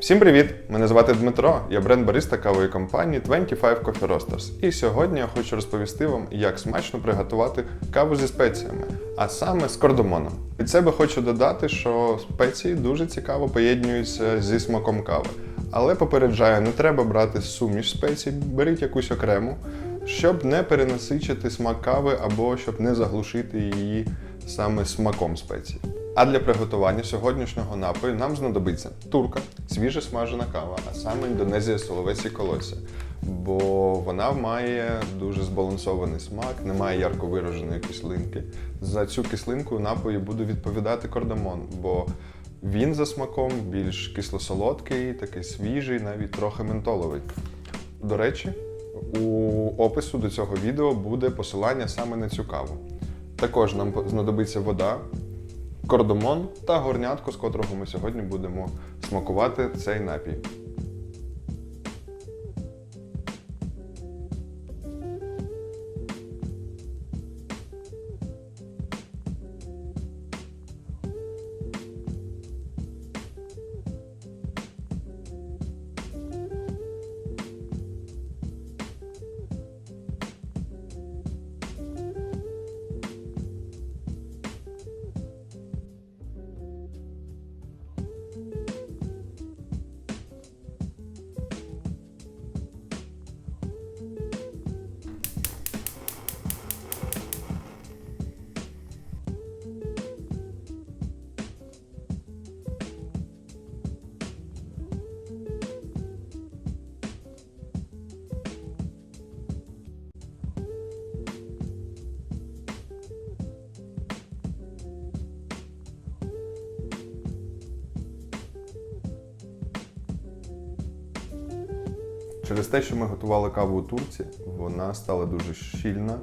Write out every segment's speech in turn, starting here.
Всім привіт! Мене звати Дмитро, я бренд-бариста кавової компанії 25 Coffee Roasters. І сьогодні я хочу розповісти вам, як смачно приготувати каву зі спеціями, а саме з кордомоном. Від себе хочу додати, що спеції дуже цікаво поєднуються зі смаком кави. Але попереджаю, не треба брати суміш спецій, беріть якусь окрему, щоб не перенасичити смак кави або щоб не заглушити її саме смаком спецій. А для приготування сьогоднішнього напою нам знадобиться турка, свіже смажена кава, а саме Індонезія соловець і колосся. Бо вона має дуже збалансований смак, немає ярко вираженої кислинки. За цю кислинку у напої буде відповідати кардамон, бо він за смаком більш кисло-солодкий, такий свіжий, навіть трохи ментоловий. До речі, у опису до цього відео буде посилання саме на цю каву. Також нам знадобиться вода, кордомон та горнятко, з котрого ми сьогодні будемо смакувати цей напій. Через те, що ми готували каву у турці, вона стала дуже щільна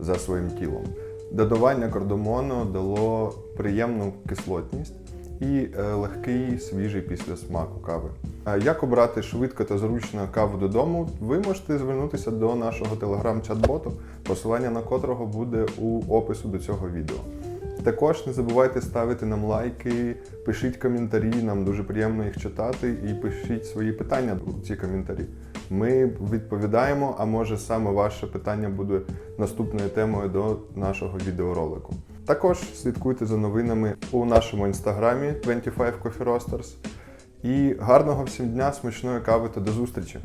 за своїм тілом. Додавання кардамону дало приємну кислотність і е, легкий свіжий післясмак у кави. Як обрати швидко та зручно каву додому, ви можете звернутися до нашого телеграм-чат-боту, посилання на котрого буде у опису до цього відео. Також не забувайте ставити нам лайки, пишіть коментарі, нам дуже приємно їх читати, і пишіть свої питання у ці коментарі. Ми відповідаємо, а може саме ваше питання буде наступною темою до нашого відеоролику. Також слідкуйте за новинами у нашому інстаграмі 25 Coffee Roasters. І гарного всім дня, смачної кави та до зустрічі!